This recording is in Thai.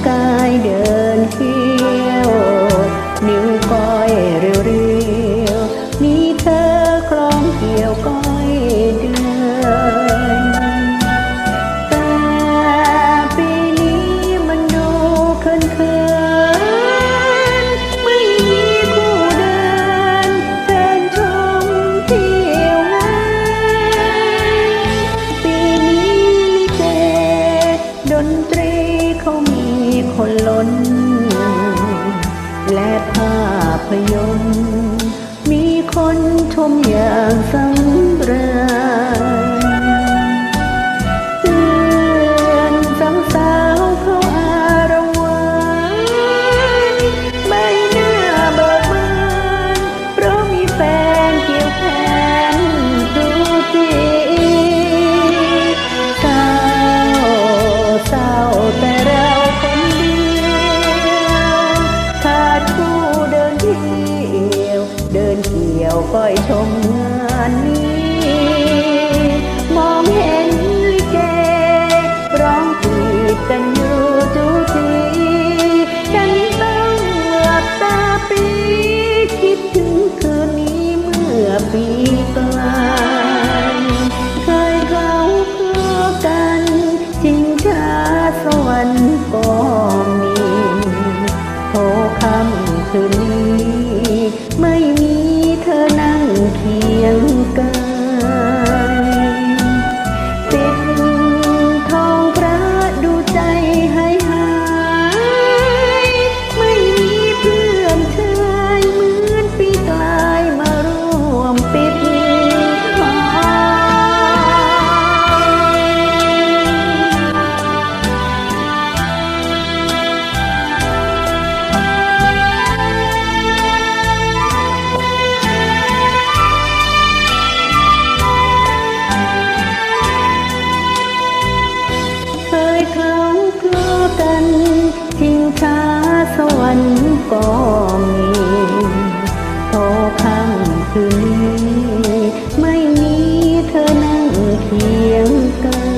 sky. คนชมอย่างสำราญ ที่ยวก้อยชมงานนี้ มองเห็นลิเก ร้องปีดกันอยู่จูจีฉันต้องหลับตาปีคิดถึงคืนนี้เมื่อปีกลา เธอนั่งเคียงกัน